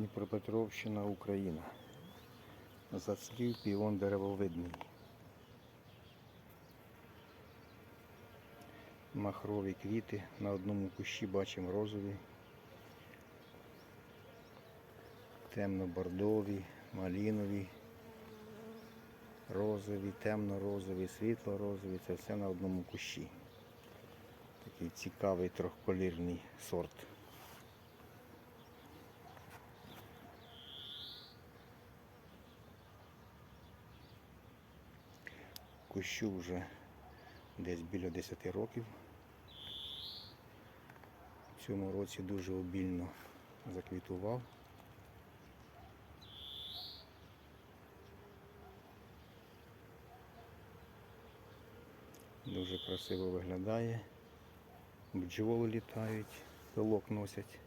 Дніпропетровщина, Україна. Зацвів піон деревовидний. Махрові квіти. На одному кущі бачимо розові, темно-бордові, малінові, розові, темно-розові, світло-розові. Це все на одному кущі. Такий цікавий трьохколірний сорт. Кущу вже десь біля 10 років. В цьому році дуже обільно заквітував. Дуже красиво виглядає. Бджоли літають, пилок носять.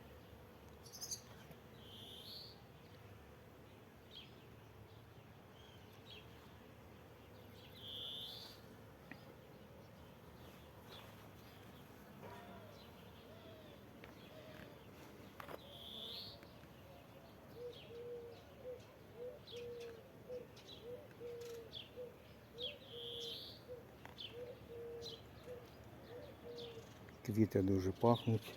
Квіти дуже пахнуть.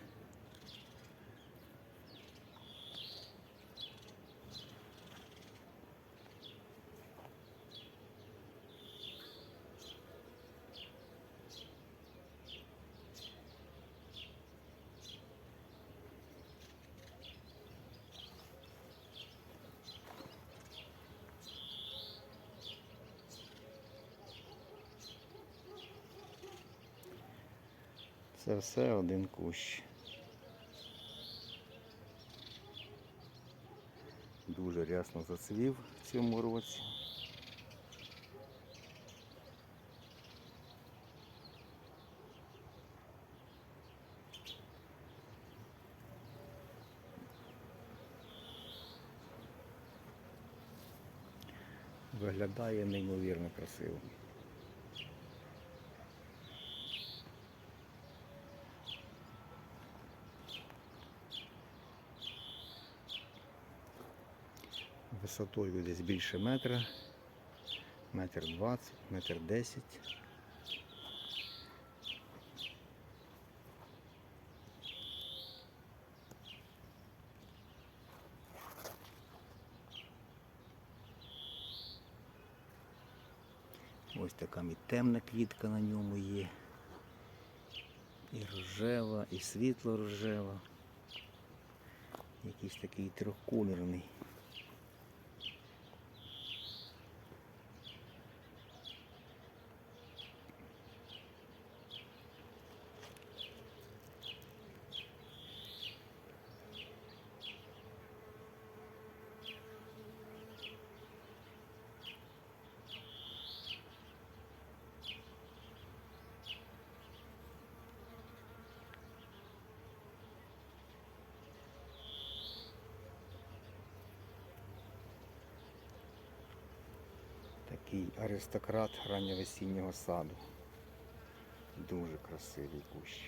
Це все один кущ. Дуже рясно зацвів в цьому році. Виглядає неймовірно красиво. Висотою десь більше метра, метр двадцять, метр десять. Ось така темна квітка на ньому є. І рожева, і світло рожева. Якийсь такий трьохкольорний. Такий аристократ ранньовесіннього саду. Дуже красивий кущ.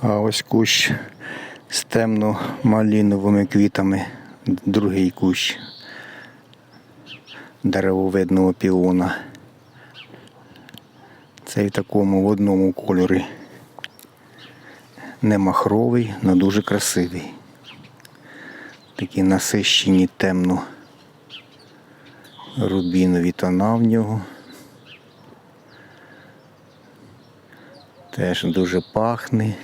А ось кущ з темно-маліновими квітами, другий кущ деревовидного піона. Цей в такому в одному кольорі. Не махровий, але дуже красивий. Такі насищені темно рубінові тона в нього. Теж дуже пахне.